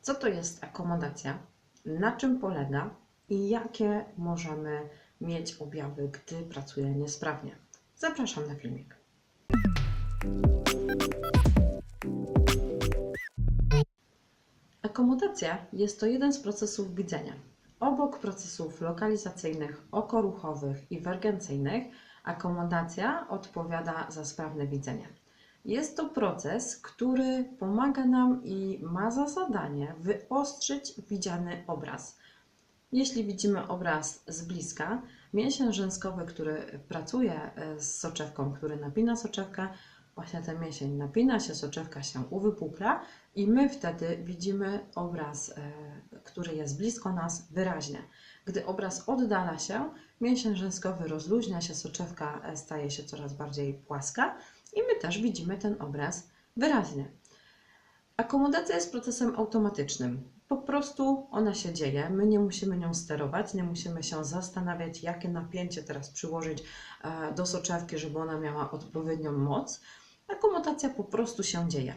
Co to jest akomodacja? Na czym polega i jakie możemy mieć objawy, gdy pracuje niesprawnie? Zapraszam na filmik. Akomodacja jest to jeden z procesów widzenia. Obok procesów lokalizacyjnych, okoruchowych i wergencyjnych, akomodacja odpowiada za sprawne widzenie. Jest to proces, który pomaga nam i ma za zadanie wyostrzyć widziany obraz. Jeśli widzimy obraz z bliska, mięsień rzęskowy, który pracuje e, z soczewką, który napina soczewkę, właśnie ten mięsień napina się, soczewka się uwypukla i my wtedy widzimy obraz, e, który jest blisko nas, wyraźnie. Gdy obraz oddala się, mięsień rzęskowy rozluźnia się, soczewka e, staje się coraz bardziej płaska i my też widzimy ten obraz wyraźnie. Akomodacja jest procesem automatycznym. Po prostu ona się dzieje, my nie musimy nią sterować, nie musimy się zastanawiać, jakie napięcie teraz przyłożyć e, do soczewki, żeby ona miała odpowiednią moc. Akomodacja po prostu się dzieje.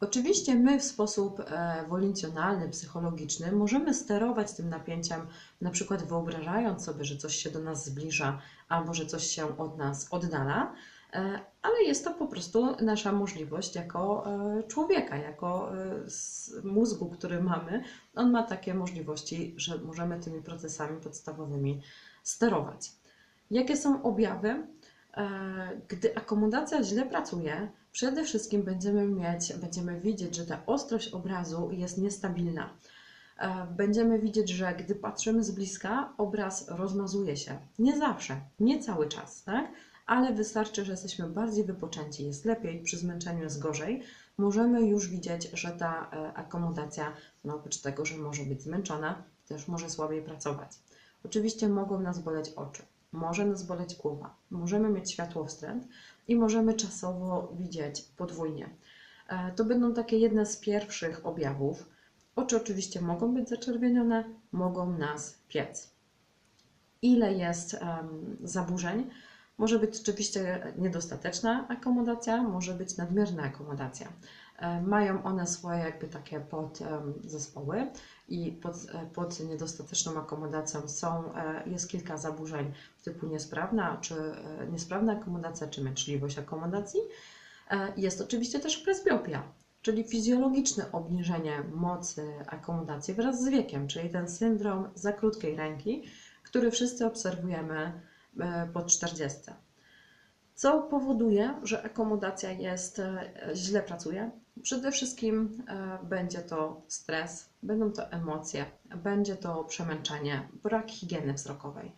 Oczywiście my w sposób e, wolincjonalny, psychologiczny możemy sterować tym napięciem, na przykład wyobrażając sobie, że coś się do nas zbliża albo że coś się od nas oddala, e, ale jest to po prostu nasza możliwość jako e, człowieka, jako mózgu, który mamy. On ma takie możliwości, że możemy tymi procesami podstawowymi sterować. Jakie są objawy? E, Gdy akomodacja źle pracuje, przede wszystkim będziemy mieć, będziemy widzieć, że ta ostrość obrazu jest niestabilna. E, Będziemy widzieć, że gdy patrzymy z bliska, obraz rozmazuje się. Nie zawsze, nie cały czas, tak? ale wystarczy, że jesteśmy bardziej wypoczęci, jest lepiej, przy zmęczeniu jest gorzej. Możemy już widzieć, że ta e, akomodacja, no oprócz tego, że może być zmęczona, też może słabiej pracować. Oczywiście mogą nas boleć oczy, może nas boleć głowa, możemy mieć światłowstręt i możemy czasowo widzieć podwójnie. E, To będą takie jedne z pierwszych objawów. Oczy oczywiście mogą być zaczerwienione, mogą nas piec. Ile jest em, zaburzeń? Może być rzeczywiście niedostateczna akomodacja, może być nadmierna akomodacja. E, Mają one swoje jakby takie podzespoły i pod, e, pod niedostateczną akomodacją są, e, jest kilka zaburzeń typu niesprawna, czy niesprawna akomodacja, czy męczliwość akomodacji. Jest oczywiście też presbiopia, czyli fizjologiczne obniżenie mocy akomodacji wraz z wiekiem, czyli ten syndrom za krótkiej ręki, który wszyscy obserwujemy po 40. Co powoduje, że akomodacja jest e, źle pracuje? Przede wszystkim e, będzie to stres, będą to emocje, będzie to przemęczenie, brak higieny wzrokowej.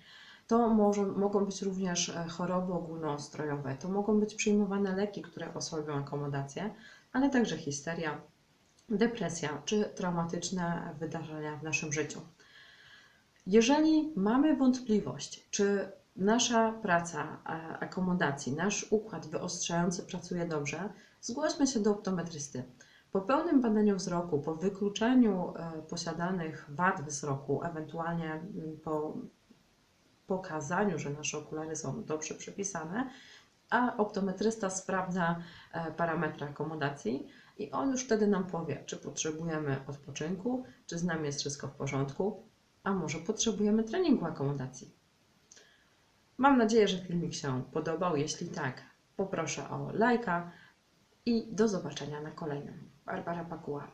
To może, mogą być również e, choroby ogólnoustrojowe, to mogą być przyjmowane leki, które osłabią akomodację, ale także histeria, depresja czy traumatyczne wydarzenia w naszym życiu. Jeżeli mamy wątpliwość, czy nasza praca e, akomodacji, nasz układ wyostrzający pracuje dobrze, zgłośmy się do optometrysty. Po pełnym badaniu wzroku, po wykluczeniu e, posiadanych wad wzroku, ewentualnie mm, po pokazaniu, że nasze okulary są dobrze przepisane, a optometrysta sprawdza e, parametry akomodacji i on już wtedy nam powie, czy potrzebujemy odpoczynku, czy z nami jest wszystko w porządku, a może potrzebujemy treningu akomodacji. Mam nadzieję, że filmik się podobał. Jeśli tak, poproszę o lajka i do zobaczenia na kolejnym. Barbara Pakuła.